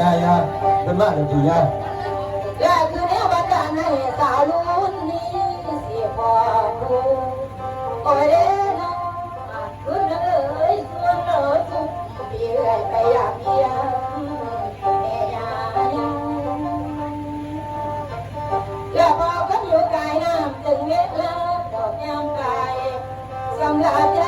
ยายาเป็นมาเลยทียาและคือแนวบันดาลให้สาวรุ่นนี้สียพอผู้โอ้ยเด้น้องอาจคืนเอ้ยส่วนเอ้ยสุขเพียไปอยากเพียงแม่ยายังและพอกันอยู่กายน้ำจึงเม็ดเลิกดอกยามกายสำหรับใจ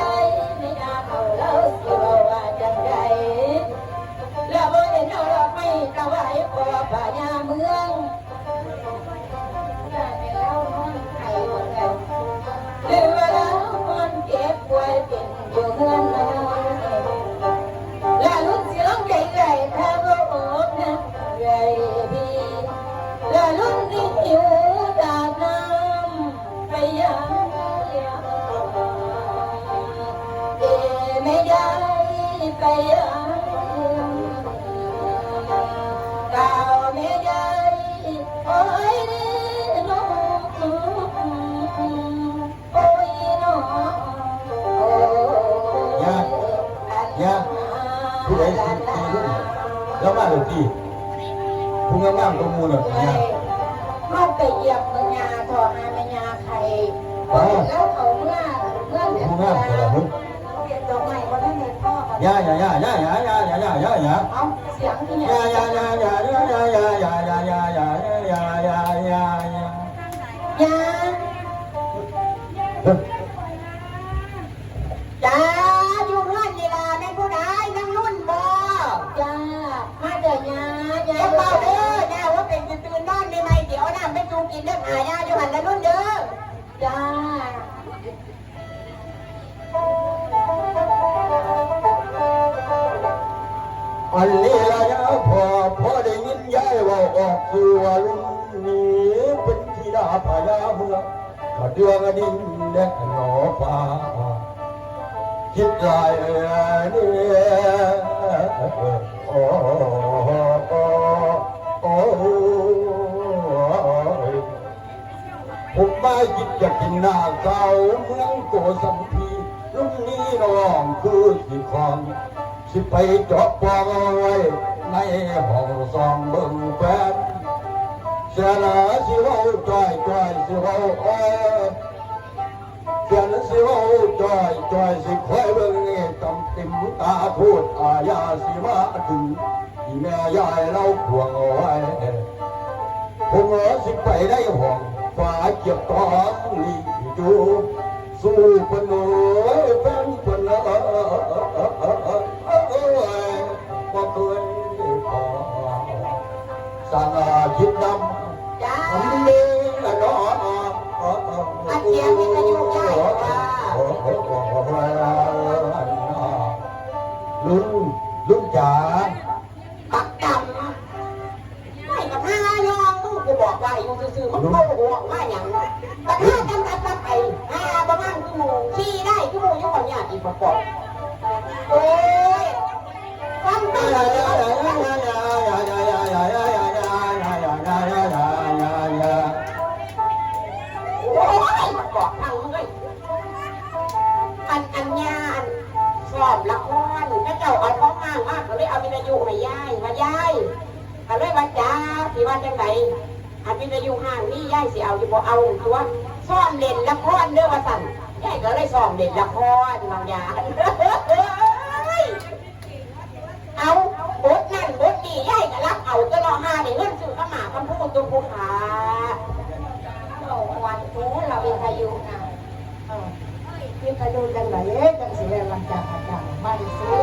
แล้วมาเดี๋ยวที่พุ่งงามๆตรงมูลเลยนะมันไปเหยียบมัญถอดอามัญญาใครแล้วเขาเมื่อเมื่อเนตุล ยายายายายายายายายายาเอาเสียงที่เนี่ยยายายายายายายายายายายายายายายายายาจ้าอยู่เพื่อนนี่ล่ะแม่ผู้ใดนั่งนุ่นบ่จ้ามาเด้อยาเดี๋ยวเบาเด้อนะว่าเป็นตื่นนอนได้ไหมเดี๋ยวน้ำไม่จูกินเด้อหายาอยู่หันแล้วนุ่นเด้อจ้า อันนี้ละยาพ่อพ่อได้ยินยายว่าออกสู่ว่าลุงนี้เป็นธิดาพญาเมืองกระเดืองดินและหนอฟ้าคิดลายนี่โอ้โอ้โอ้ผมมาคิดจะกินหน้าเก่าเมืองโกสัมพีลุงนี้น้องคือสิของ สิไปเจาะปองไว้ในห้องซองเบิ่งแฟนเสียหนาสิเว้าจ้อยจ้อยสิเว้าเอ้ยเสียหนสิเว้าจ้อยจ้อยสิคอยเบิ่งนี่ตำติมตาพูดอาญาสิมาถึงที่แม่ยายเราพวงเอาไว้ผมเออสิไปได้ห้องฟ้าเก็บตอนลีจูสู้ปนู สั่งอาคิดนำจ้าอันนี้ละเนาะอันเสียงวิทยุได้จ้าลุงลุงจ๋าปักดำไม่กับห้ายองมึงกูบอกว่าอยู่ซื่อๆมันโกหกว่าอย่างแต่ห้าจำตัดตัดไปห้าประมาณชั่วโมงขี่ได้ชั่วโมงยังวันยากอีกประกอบโอ้ เลยอันอันยาอันสอบละครพระเจ้าเอาท้องมากมากก็เลยเอาวิทยุมาย้ายมาย้ายก็เลยว่าจ้าที่ว่าจังไดอันวิทยุห่างนี่ย้ายสิเอาอยู่บ่เอาตัวซ่อมเล่นละครเด้อว่าสั่นย้ายก็เลยซ่อมเล่นละครบางอย่าง เอาบทนั่นบทนี่ย้ายก็รับเอาก็รอห้าในเงินซื้อข้าวหมากคำพูดตัวผู้ขา เราวันนี้เราเป็นพายุนะเออ พี่กระ ดูจังไหนเอ๊ะจังสิเรียหลังจากอาจารย์มาดิซื้